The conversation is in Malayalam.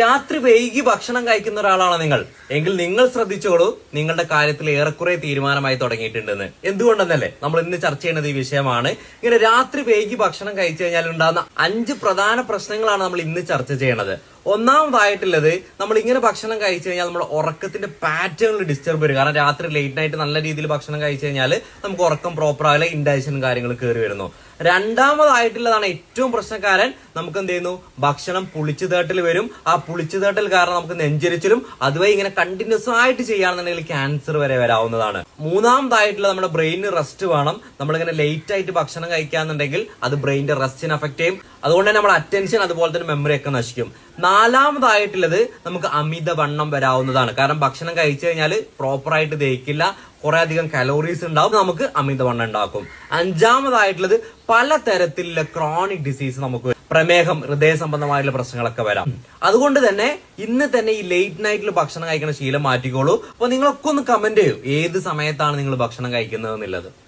രാത്രി വൈകി ഭക്ഷണം കഴിക്കുന്ന ഒരാളാണ് നിങ്ങൾ? എങ്കിൽ നിങ്ങൾ ശ്രദ്ധിച്ചോളൂ നിങ്ങളുടെ കാര്യത്തിൽ ഏറെക്കുറെ തീരുമാനമായി തുടങ്ങിയിട്ടുണ്ടെന്ന്. എന്തുകൊണ്ടെന്നല്ലേ? നമ്മൾ ഇന്ന് ചർച്ച ചെയ്യുന്നത് ഈ വിഷയമാണ്. ഇങ്ങനെ രാത്രി വൈകി ഭക്ഷണം കഴിച്ചു കഴിഞ്ഞാൽ ഉണ്ടാകുന്ന അഞ്ച് പ്രധാന പ്രശ്നങ്ങളാണ് നമ്മൾ ഇന്ന് ചർച്ച ചെയ്യണത്. ഒന്നാമതായിട്ടുള്ളത് നമ്മൾ ഇങ്ങനെ ഭക്ഷണം കഴിച്ചു കഴിഞ്ഞാൽ നമ്മുടെ ഉറക്കത്തിന്റെ പാറ്റേണിൽ ഡിസ്റ്റർബ് വരും. കാരണം രാത്രി ലേറ്റ് നൈറ്റ് നല്ല രീതിയിൽ ഭക്ഷണം കഴിച്ചു കഴിഞ്ഞാൽ നമുക്ക് ഉറക്കം പ്രോപ്പർ ആകില്ല ഇൻഡൈഷനും കാര്യങ്ങൾ കയറി വരുന്നു. രണ്ടാമതായിട്ടുള്ളതാണ് ഏറ്റവും പ്രശ്നക്കാരൻ. നമുക്ക് എന്ത് ചെയ്യുന്നു? ഭക്ഷണം പുളിച്ചു തേട്ടൽ വരും. ആ പുളിച്ചു തേട്ടൽ കാരണം നമുക്ക് നെഞ്ചരിച്ചിലും അതുവഴി ഇങ്ങനെ കണ്ടിന്യൂസ് ആയിട്ട് ചെയ്യുകയാണെന്നുണ്ടെങ്കിൽ ക്യാൻസർ വരെ വരാവുന്നതാണ്. മൂന്നാമതായിട്ടുള്ള നമ്മുടെ ബ്രെയിനിന് റെസ്റ്റ് വേണം. നമ്മളിങ്ങനെ ലേറ്റ് ആയിട്ട് ഭക്ഷണം കഴിക്കാന്നുണ്ടെങ്കിൽ അത് ബ്രെയിനിന്റെ റെസ്റ്റിനെ അഫക്ട് ചെയ്യും. അതുകൊണ്ട് തന്നെ നമ്മുടെ അറ്റൻഷൻ അതുപോലെ തന്നെ മെമ്മറി ഒക്കെ നശിക്കും. നാലാമതായിട്ടുള്ളത് നമുക്ക് അമിത വണ്ണം വരാവുന്നതാണ്. കാരണം ഭക്ഷണം കഴിച്ചു കഴിഞ്ഞാൽ പ്രോപ്പറായിട്ട് ദഹിക്കില്ല. കുറെ അധികം കലോറീസ് ഉണ്ടാവും. നമുക്ക് അമിതവണ്ണം ഉണ്ടാക്കും. അഞ്ചാമതായിട്ടുള്ളത് പലതരത്തിലുള്ള ക്രോണിക് ഡിസീസ് നമുക്ക് പ്രമേഹം ഹൃദയ സംബന്ധമായിട്ടുള്ള പ്രശ്നങ്ങളൊക്കെ വരാം. അതുകൊണ്ട് തന്നെ ഇന്ന് തന്നെ ഈ ലേറ്റ് നൈറ്റിൽ ഭക്ഷണം കഴിക്കുന്ന ശീലം മാറ്റിക്കോളൂ. അപ്പൊ നിങ്ങളൊക്കെ ഒന്ന് കമന്റ് ചെയ്യൂ. ഏത് സമയത്താണ് നിങ്ങൾ ഭക്ഷണം കഴിക്കുന്നത് എന്നുള്ളത്